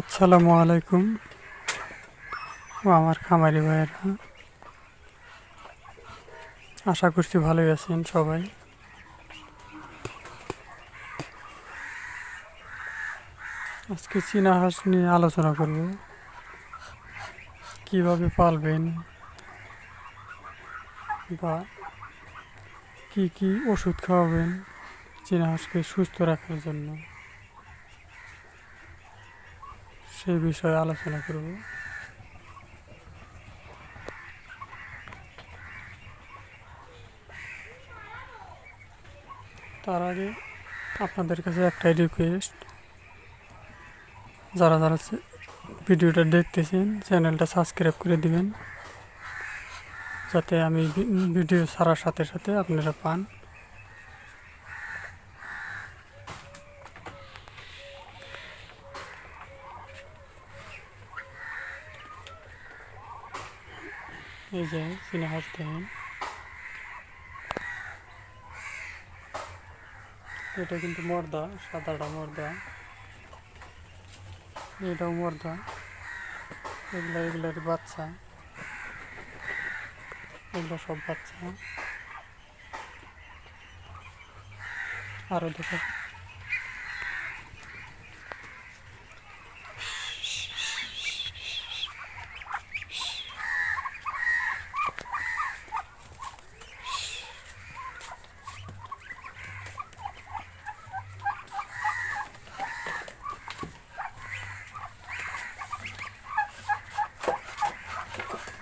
আসসালামু আলাইকুম। আমার খামারি ভাইয়েরা। আশা করছি ভালোই আছেন সবাই। আজকে চীনা হাঁস নিয়ে আলোচনা করব। কীভাবে পালবেন? বা কি কি ওষুধ খাওয়াবেন? চীনা হাঁসকে সুস্থ রাখার জন্য। সেই বিষয়ে আলোচনা করব। তার আগে আপনাদের কাছে একটাই রিকোয়েস্ট যারা যারা ভিডিওটা দেখতেছেন, চ্যানেলটা সাবস্ক্রাইব করে দিবেন। যাতে আমি ভিডিও ছাড়ার সাথে সাথে আপনারা পান। এই যে চীনা হাঁস দেখেন এটা কিন্তু মর্দা, সাদাটা মর্দা। এটাও মর্দা। এগুলা এগুলার বাচ্চা। এগুলো সব বাচ্চা। আরও দেখো।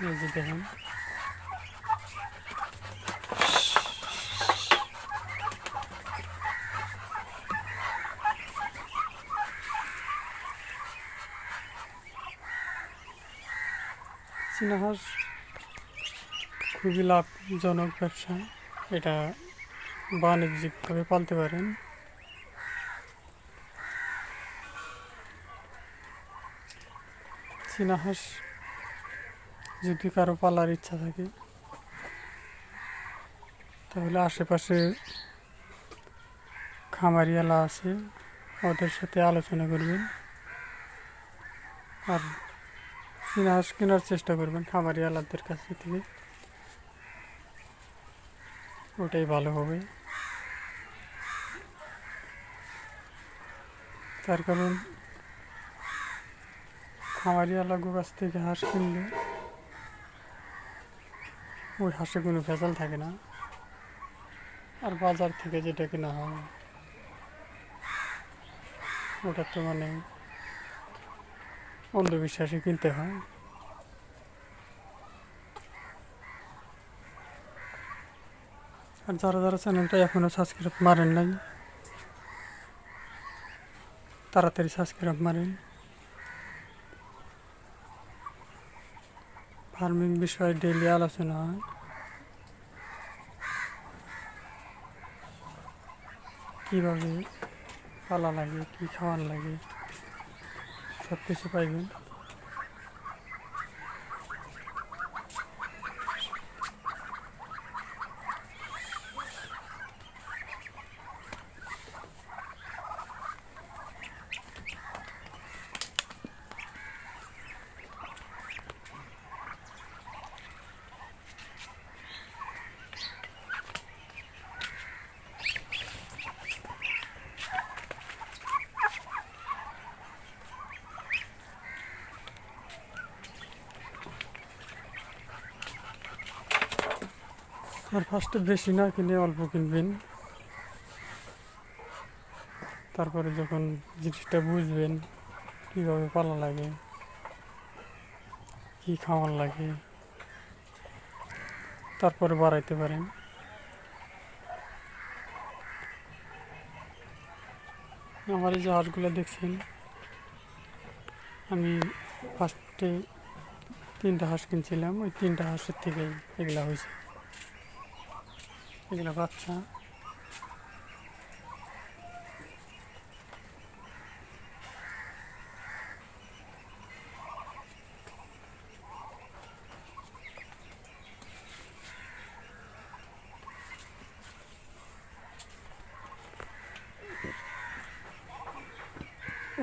এই যে দেখেন চীনা হাঁস খুবই লাভজনক ব্যবসা। এটা বাণিজ্যিকভাবে পালতে পারেন। চীনা হাঁস যদি কারও পালার ইচ্ছা থাকে, তাহলে আশেপাশে খামারিয়ালা আছে, ওদের সাথে আলোচনা করবেন। আর হাঁস কেনার চেষ্টা করবেন খামারিয়ালাদের কাছ থেকে। ওটাই ভালো হবে। তার কারণ খামারিয়ালা কাছ থেকে হাঁস কিনলে ওই হাঁসে কোনো ভেজাল থাকে না। আর বাজার থেকে যেটা কেনা হয়, ওটা তো মানে অন্ধবিশ্বাসে কিনতে হয়। আর যারা যারা চ্যানেলটা এখনও সাবস্ক্রাইব মারেন নাই, তাড়াতাড়ি সাবস্ক্রাইব মারেন। ফার্মিং বিষয়ে ডেলি আলোচনা হয়। কীভাবে পালা লাগে কী খাওয়ার লাগে সব কিছু পাইবেন। আর ফার্স্টে বেশি না কিনে অল্প কিনবেন। তারপরে যখন জিনিসটা বুঝবেন, কীভাবে পালা লাগে, কী খাওয়ার লাগে, তারপরে বাড়াইতে পারেন। আমার এই যে হাঁসগুলো দেখছেন, আমি ফার্স্টে তিনটা হাঁস কিনছিলাম, ওই তিনটা হাঁসের থেকেই এগুলা হয়েছে। এগুলো বাচ্চা।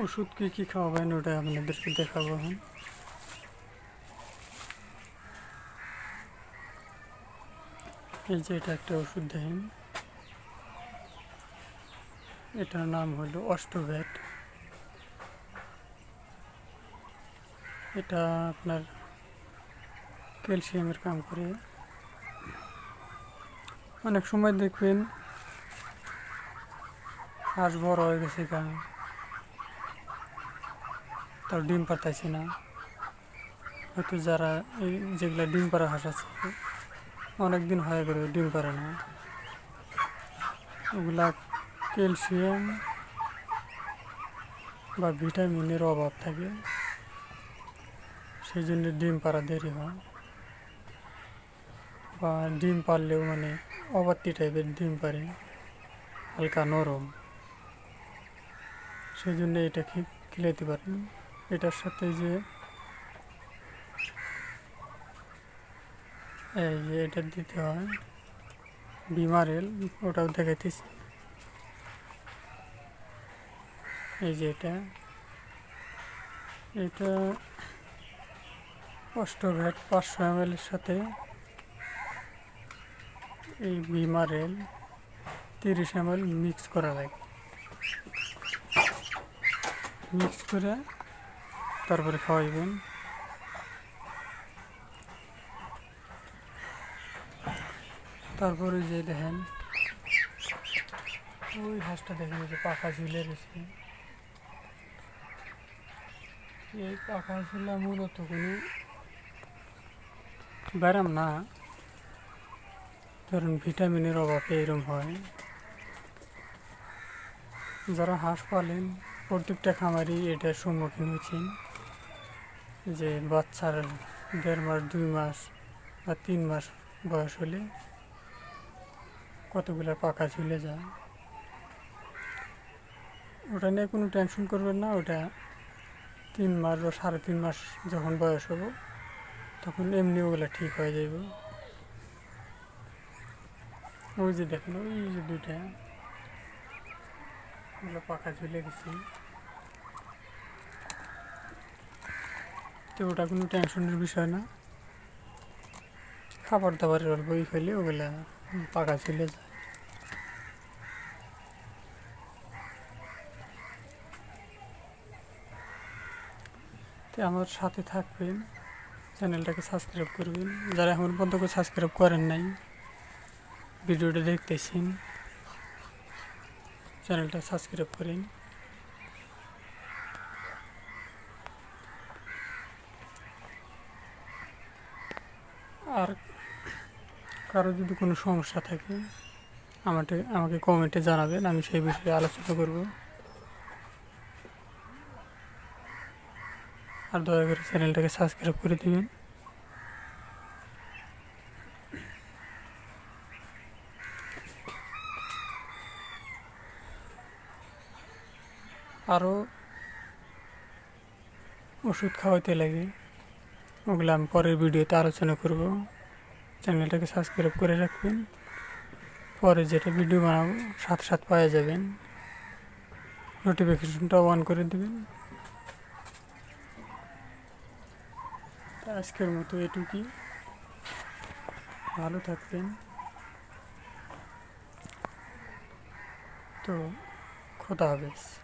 ওষুধ কী কী খাওয়াবেন ওটা আপনাদেরকে দেখাবো এখন। এই যে এটা একটা ওষুধ দেখেন এটার নাম হলো অষ্টভেট। এটা আপনার ক্যালসিয়ামের কাম করে। অনেক সময় দেখবেন হাঁস বড় হয়ে গেছে কারণ তার ডিম পাতাইছে না। হয়তো যারা এই যেগুলা ডিম পাড়া হাঁস আছে অনেক দিন হয়ে গেলে ডিম পারে না। ওগুলা ক্যালসিয়াম বা ভিটামিনের অভাব থাকে সেই জন্য ডিম পাড়া দেরি হয়। বা ডিম পারলেও মানে অবাত্তি টাইপের ডিম পারে হালকা নরম। সেই জন্য এটা খেলাতে পারেন। এটার সাথে যে এই যে এটা দিতে হয়। বিমারেল ওটাও দেখাইতেছি। এই যে এটা। এটা অষ্টভ্যাট পাঁচশো এম সাথে এই বিমারেল তিরিশ এম মিক্স করা লাগে। মিক্স করে তারপরে খাওয়াইবেন। তারপরে যে দেখেন, ওই হাঁসটা দেখেন যে পাখা ঝুলে রয়েছে। এই পাখা ঝুলা মূলত কোনো ব্যারাম না। ধরুন, ভিটামিনের অভাবে এরম হয়। যারা হাঁস পালেন, প্রত্যেকটা খামারই এটার সম্মুখীন হয়েছেন, যে বাচ্চার দেড় মাস, দুই মাস বা তিন মাস বয়স হলে কতগুলো পাকা ঝুলে যায়। ওটা নিয়ে কোনো টেনশন করবেন না, ওটা তিন মাস বা সাড়ে তিন মাস যখন বয়স হব, তখন এমনি ওগুলো ঠিক হয়ে যাবে ওই যে দেখেন, ওই যে দুইটা, ওগুলো পাকা ঝুলে গেছে। তো ওটা কোনো টেনশনের বিষয় না। খাবার দাবারের অল্প ই খেলে ওগুলা পাকা ঝুলে যায়। তো আমার সাথে থাকবেন, চ্যানেলটাকে সাবস্ক্রাইব করবেন। যারা এখন পর্যন্ত সাবস্ক্রাইব করেন নাই, ভিডিওটা দেখতেছেন, চ্যানেলটা সাবস্ক্রাইব করেন। আর কারও যদি কোনো সমস্যা থাকে, আমাকে আমাকে কমেন্টে জানাবেন, আমি সেই বিষয়ে আলোচনা করব। আর দয়া করে চ্যানেলটাকে সাবস্ক্রাইব করে দিবেন। আরও ওষুধ খাওয়াইতে লাগে, ওগুলো আমি পরের ভিডিওতে আলোচনা করব। চ্যানেলটাকে সাবস্ক্রাইব করে রাখবেন। পরে যেটা ভিডিও বানাবো, সাথে সাথে পাওয়া যাবেন। নোটিফিকেশনটা অন করে দেবেন। আজকের মতো এটুকুই। ভালো থাকবেন। তো, খোদা হাফেজ।